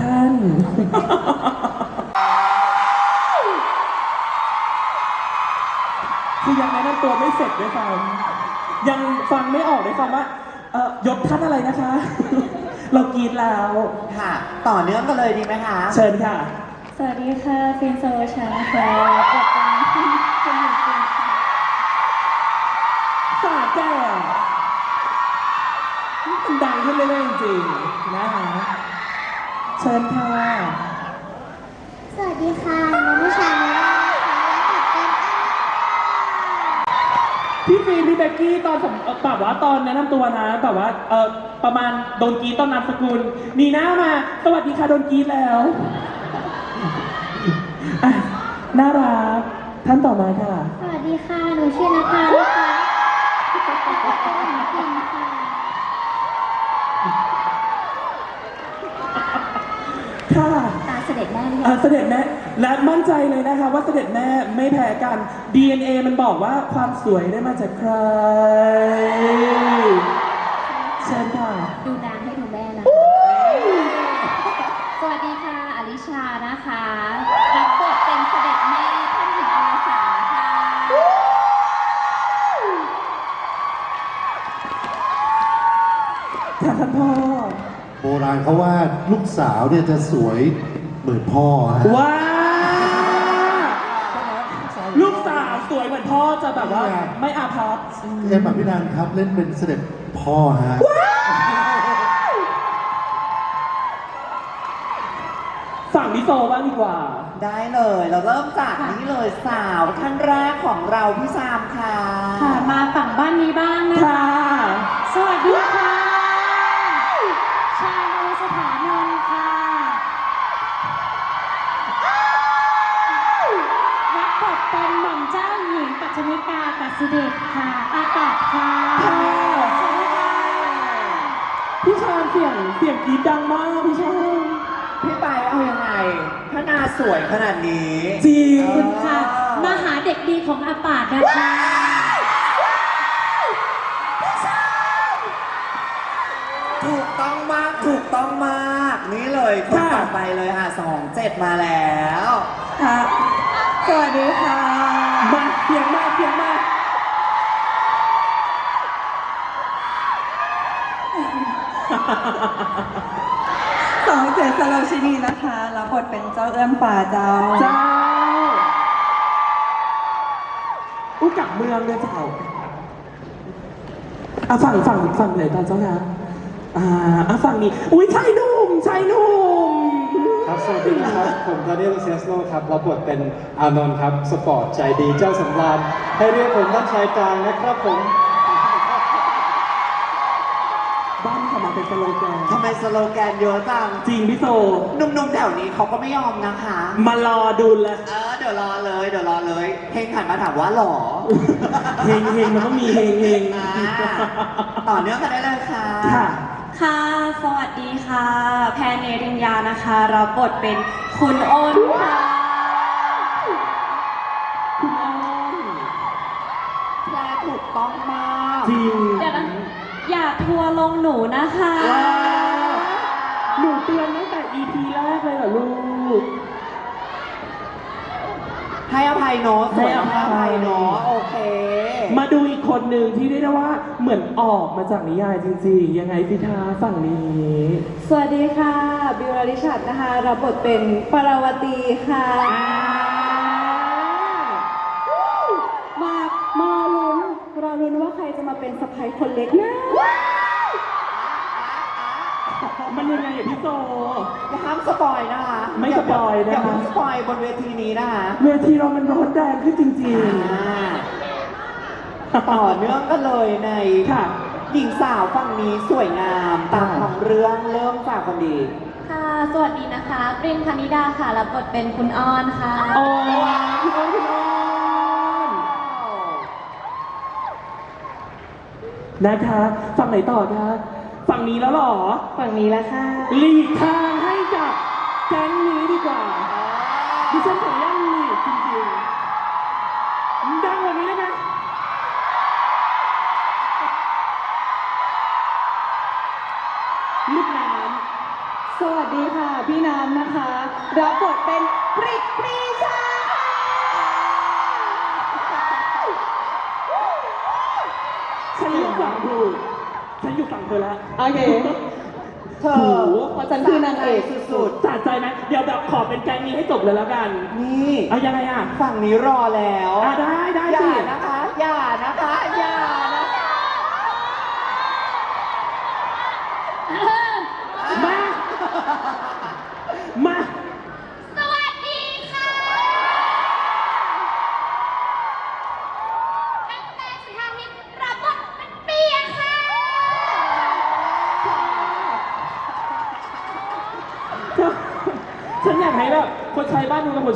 ค่ะท่าน คือยังแนะนำตัวไม่เสร็จด้วยซ้ำยังฟังไม่ออกด้วยซ้ำว่าเอ่อยศท่านอะไรนะคะ เรากรีดแล้ว ค่ะ ต่อเนื่องกันเลยดีไหมคะ เชิญค่ะ สวัสดีค่ะ ฟินโซชาค่ะบทเป็นคนหญิงจริงค่ะฝากแก่มันดังขึ้นเรื่อยๆจริงๆนะคะ เชิญค่ะ สวัสดีค่ะน้องผู้ชายนะคะบทเป็นพี่ฟีพี่เบกกี้ตอนผมเอ่อแบบว่าตอนแนะนำตัวนะแบบว่าเออประมาณโดนกรีดตอนนามสกุลนีหน้ามา สวัสดีค่ะโดนกรีดแล้วอะน่ารักท่านต่อมาค่ะ สวัสดีค่ะ หนูชื่อนาตานะคะบทเป็นหญิงจริงค่ะค่ะ ตาเสด็จแม่เรีย อะเสด็จแม่และมั่นใจเลยนะคะ ว่าเสด็จแม่ไม่แพ้กัน DNA มันบอกว่าความสวยได้มาจากใคร เชิญค่ะ ดูนางให้ดูแม่นะสวัสดีค่ะ อลิชานะคะ รับบทเป็นเสด็จแม่ท่านหญิงอลสาค่ะ ค่ะท่านพ่อ โบราณเขาว่าลูกสาวเนี่ยจะสวย เหมือนพ่อฮะว้าลูกสาวสวยเหมือนพ่อจะแบบว่าไม่อาภัพเอ็มอภินันท์ครับเล่นเป็นเสด็จพ่อฮะฝั่งนิโซบ้างดีกว่า ได้เลยเราเริ่มจากนี่เลยสาวท่านแรกของเราพี่ซามค่ะ ค่ะมาฝั่งบ้านนี้บ้างนะค่ะสวัสดีค่ะ มิกากัสเดชค่ะ อากาศค่ะค่ะ สวัสดีค่ะ พี่ชานเสียงเสียงกรีดดังมากพี่ชานพี่ไปเอายังไงถ้านาสวยขนาดนี้จริงขอบคุณค่ะ มาหาเด็กดีของอาปาดนะคะ ถูกต้องมาก ถูกต้องมาก นี่เลยคนค่ะต่อไปเลยค่ะสองเจ็ดมาแล้ว ค่ะ สวัสดีค่ะ มาเสียงมาเสียงมา สองเจ็ดสโลชินีนะคะรับบทเป็นเจ้าเอื้อมป่าเจ้า เจ้าอู้กลับเมืองเลยเจ้าอะฝั่งฝั่งฝั่งไหนตอนเจ้านะอ่าอะฝั่งนี้ อุ้ยชายหนุ่มชายหนุ่ม ครับ สวัสดีนะครับ ผมดานิเอลเซสโนครับรับบทเป็นอานนท์ครับ สปอร์ตใจดีเจ้าสำราญให้เรียกผมท่านชายกลางนะครับผม โลแกนทำไมสโลแกนเยอะจังจริงพี่โซหนุ่มๆแถวนี้เขาก็ไม่ยอมนะคะ มารอดูเลยเออเดี๋ยวรอเลยเดี๋ยวรอเลยเฮงหันมาถามว่าหล่อเฮงเฮงมันต้องมีเฮงเฮงอ่าต่อเนื่องกันได้เลยค่ะค่ะ ค่ะ สวัสดีค่ะ แพนเนริญญานะคะ รับบทเป็นคุณอ้นค่ะคุณอ้อมแพรถูกต้องมากจริง ทัวร์ลงหนูนะคะ ว้าว หนูเตือนตั้งแต่ EP แรกเลยเหรอลูก ให้อภัยเนาะสวยให้อภัยให้อภัยเนาะโอเค มาดูอีกคนหนึ่งที่เรียกได้ว่าเหมือนออกมาจากนิยายจริงๆ ยังไงสิทาฝั่งนี้สวัสดีค่ะ บิวลลิชัดนะคะ รับบทเป็นปราวตีค่ะ มาเป็นสะพ้ายคนเล็กนะ มันยังไงอะพี่โซ อย่าห้ามสปอยนะคะไม่สปอยนะคะอย่าเพิ่งสปอยบนเวทีนี้นะคะ เวทีเรามันร้อนแรงขึ้นจริงอ่าต่อเนื่องกันเลยในๆ ค่ะ หญิงสาวฝั่งนี้สวยงามตามของเรื่องเริ่มจากคนดี ค่ะ สวัสดีนะคะปรินพนิดาค่ะ รับบทเป็นคุณอ้อนค่ะ โอ้คุณอ้อนคุณอ้อ นะคะ ฝั่งไหนต่อคะฝั่งนี้แล้วหรอ ฝั่งนี้แล้วค่ะหลีกทางให้กับแก๊งนี้ดีกว่าดิฉันขออนุญาตหลีกจริงๆดังกว่านี้ได้ไหมลูกน้ำสวัสดีค่ะ พี่น้ำนะคะ รับบทเป็นปริกปรีชา นอยู่ฝั่งเธอแล้วโอเคเธอโอ้โหเพราะฉันคือนางเอกสุดสะใจไหมเดี๋ยวแบบขอเป็นแกงนี้ให้จบเลยแล้วกันๆนี่เอายังไงอะ ฝั่งนี้รอแล้ว อะได้ได้อย่าสิ นะคะ อย่านะคะ อย่านะคะมา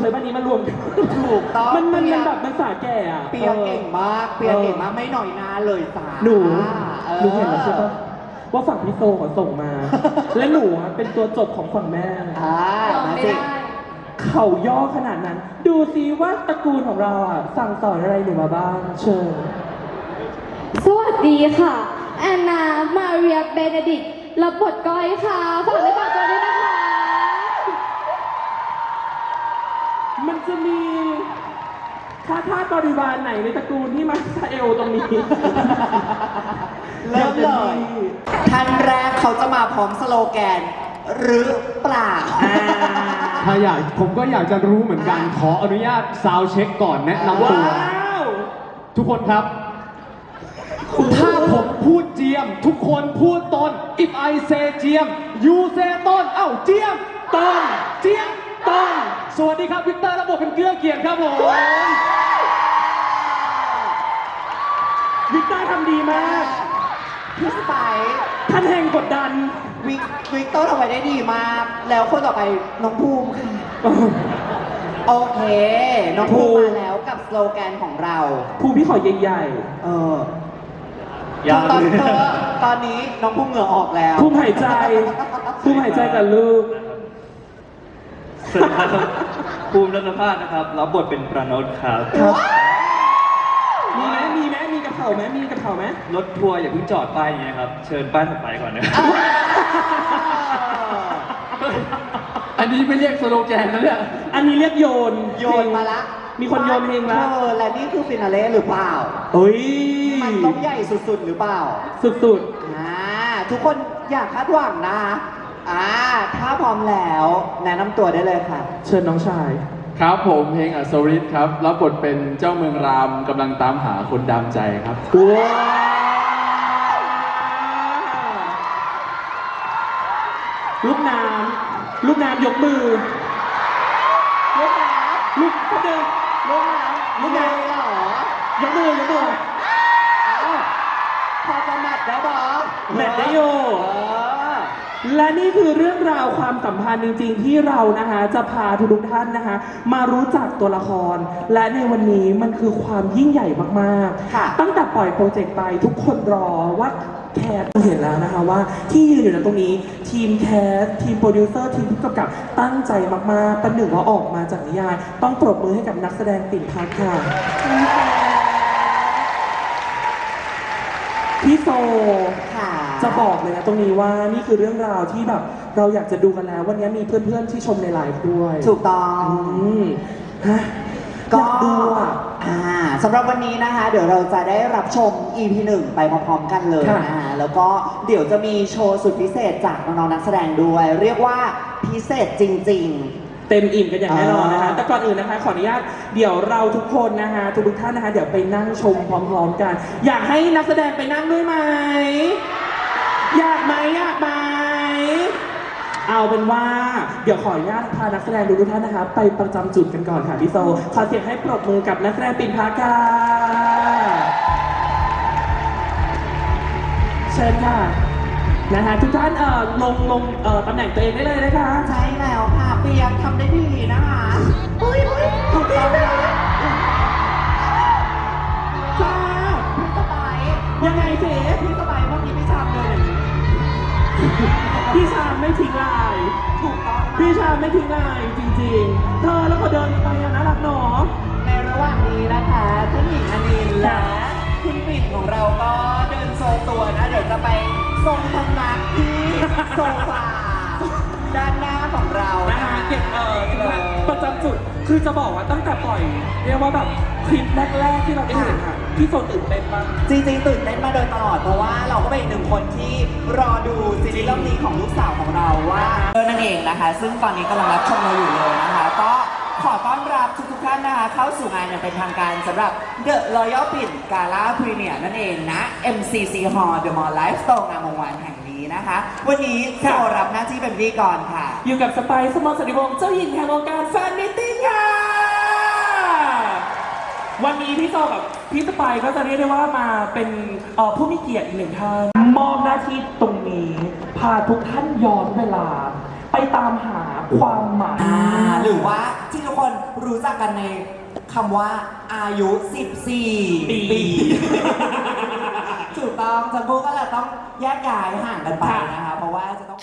ใช้บ้านนู้นกับคนใช้บ้านนี้มารวมกันถูกต้องมันมันเปียมันแบบมันสาแก่อะเปียเก่งมาก เปียเก่งมากไม่หน่อยหนาเลยสาหนูออ หนูเห็นแล้วใช่ปะว่าฝั่งพี่โซเขาส่งมา และหนูอะเป็นตัวจบของฝั่งแม่ อ่ามาสิ เขาย่อขนาดนั้น ดูซิว่าตระกูลของเราอะ สั่งสอนอะไรหนูมาบ้าง เชิญ สวัสดีค่ะแอนนา มาเรียเบเนดิกต์รับบทก้อยค่ะฝากในฝากตัว มันจะมีข้าทาสบริวารไหนในตระกูลที่มาซาเอลตรงนี้ เริ่มเลย ท่านแรกเขาจะมาพร้อมสโลแกน หรือเปล่าอ่าถ้าอยากผมก็อยากจะรู้เหมือนกัน ขออนุญาตซาวด์เช็คก่อนแนะนำว้ตัวาวทุกคนครับ ถ้าผมพูดเจียม ทุกคนพูดตน if I say เจียม you say ต้นเอ้าเจียมต้นเจียมต้น สวัสดีครับวิกเตอร์ระบบเป็นเกลือเกียรติครับผมวิกเตอร์ทำดีมากพี่สไปซ์ท่านแห่งกดดัน วิกวิกเตอร์ทำไว้ได้ดีมาก แล้วคนต่อไปน้องภูมิค่ะ โอเค น้องภูมิภูมิ มาแล้วกับสโลแกนของเรา ภูพี่ขอใหญ่เออยังตอนเธอตอนนี้น้องภูมิเหงื่อออกแล้ว ๆภูมิหายใจภูมิหายใจกับลูกส วัสดีครับภูมิรัตนภาสนะครับรับบทเป็นประนดครับมีไหมมีไหมมีกระเพราไหมมีกระเพราไหมรถทัวร์อย่าเพิ่งจอดป้ายนี้นะครับ เชิญป้ายถัดไปก่อนนะครับอันนี้ไม่เรียกสโลแกนแล้วเนี่ย อันนี้เรียกโยนโยนมาละมีคนโยนเพลงละเธอและนี่คือฟินาเล่หรือเปล่าเฮ้ยมันต้องใหญ่สุดๆหรือเปล่า สุดอ่าทุกคนอยากคาดหวังนะ อ่าถ้าพร้อมแล้วแนะนำตัวได้เลยค่ะๆเชิญน้องชาย ครับผมเพลงอัศริศครับรับบทเป็นเจ้าเมืองรามกำลังตามหาคนดำใจครับว้าวลูกน้ำลูกน้ำยกมือ ลูกน้ลูกเขาเดินำลูกน้ำลูกน้ำเลยเหรอยกมือยกมือเอ้าพอจะแมทแล้วบอแมทได้โยเออ และนี่คือเรื่องราวความสัมพันธ์จริง ๆ ที่เรานะคะจะพาทุกๆท่านนะคะ มารู้จักตัวละคร และในวันนี้มันคือความยิ่งใหญ่มากค่ะๆ ตั้งแต่ปล่อยโปรเจกต์ไปทุกคนรอว่าแคสเห็นแล้วนะคะว่าที่ยืนอยู่ณตรงนี้ ทีมแคสทีมโปรดิวเซอร์ทีมผู้กำกับตั้งใจมากๆประหนึ่งว่าออกมาจากนิยาย ต้องปรบมือให้กับนักแสดงปิ่นพักค่ะพี่โซ ค่ะ จะบอกเลยนะตรงนี้ว่านี่คือเรื่องราวที่แบบ เราอยากจะดูกันแล้ว วันนี้มีเพื่อนๆที่ชมในไลฟ์ด้วยถูกต้องอืมฮะก็อยาดูอะ อ่าสำหรับวันนี้นะคะ เดี๋ยวเราจะได้รับชม EP 1 ไปพร้อมๆกันเลยค่ะนะคะแล้วก็เดี๋ยวจะมีโชว์สุดพิเศษจากน้องๆนักแสดงด้วย เรียกว่าพิเศษจริง ๆ เต็มอิ่มกันอย่างแน่นอนนะคะ อ่า แต่ก่อนอื่นนะคะ ขออนุญาต เดี๋ยวเราทุกคนนะคะ ทุกๆท่านนะคะ เดี๋ยวไปนั่งชมพร้อมๆกัน อยากให้นักแสดงไปนั่งด้วยไหม อยากไหมอยากไหมเอาเป็นว่าเดี๋ยวขออนุญาตพานักแสดงทุกๆท่านนะคะ ไปประจำจุดกันก่อนค่ะพี่โซขอเสียงให้ปรบมือกับนักแสดงปิ่นพักค่ะเชิญค่ะนะคะทุกท่านเอ่อลงลงเอ่อตำแหน่งตัวเองได้เลยนะคะๆใช่แล้วค่ะเปียกทำได้ดีนะคะอุ้ยอุ้ยถูกต้องนะจ้าพี่สบายยังไงเจ๊พี่สบาย พี่ชามไม่ทิ้งลายถูกต้องพี่ชามไม่ทิ้งลายจริงๆ เธอแล้วก็เดินไปอะน่ารักหนอ ในระหว่างนี้นะคะท่านหญิงอนินและคุณปิ่นของเราก็เดินโซตัวนะ เดี๋ยวจะไปทรงพำนักที่โซฟา ด้านหน้าของเรานะคะเก็บเออประจำจุดคือจะบอกว่าตั้งแต่ปล่อย เรียกว่าแบบคลิปแรก ๆ ที่เราได้เห็นอะพี่โซตื่นเต้นมาก จริงๆตื่นเต้นมาโดยตลอด เพราะว่าเราก็เป็นอีกหนึ่งคนที่รอดูซีรีส์เรื่องนี้ของลูกสาวของเราว่าเออนั่นเองนะคะ ซึ่งตอนนี้กำลังรับชมเราอยู่เลยนะคะ ก็ขอต้อนรับทุกๆท่านนะคะ เข้าสู่งานอย่างเป็นทางการสำหรับ The Royal Pin Gala Premier นั่นเองนะ MCC Hall The Mall Lifestyle งามวงศ์วานแห่ง นี้นะคะ วันนี้โซรับหน้าที่เป็นพิธีกรค่ะ อยู่กับสไปซ์สมอลสติวงศ์เจ้าหญิงแห่งวงการแฟนมิตติ้งค่ะ วันนี้พี่โซกับพี่สไปซ์ก็จะเรียกได้ว่ามาเป็นเอ่อผู้มีเกียรติอีกหนึ่งท่านมอบหน้าที่ตรงนี้พาทุกท่านย้อนเวลา ไปตามหาความหมาย อ่าหรือว่าที่ทุกคนรู้จักกันในคำว่าอายุ 14 ปีปีถูก ต้องจัมพูก็จะต้องแยกย้ายห่างกันไปนะคะ เพราะว่าจะต้อง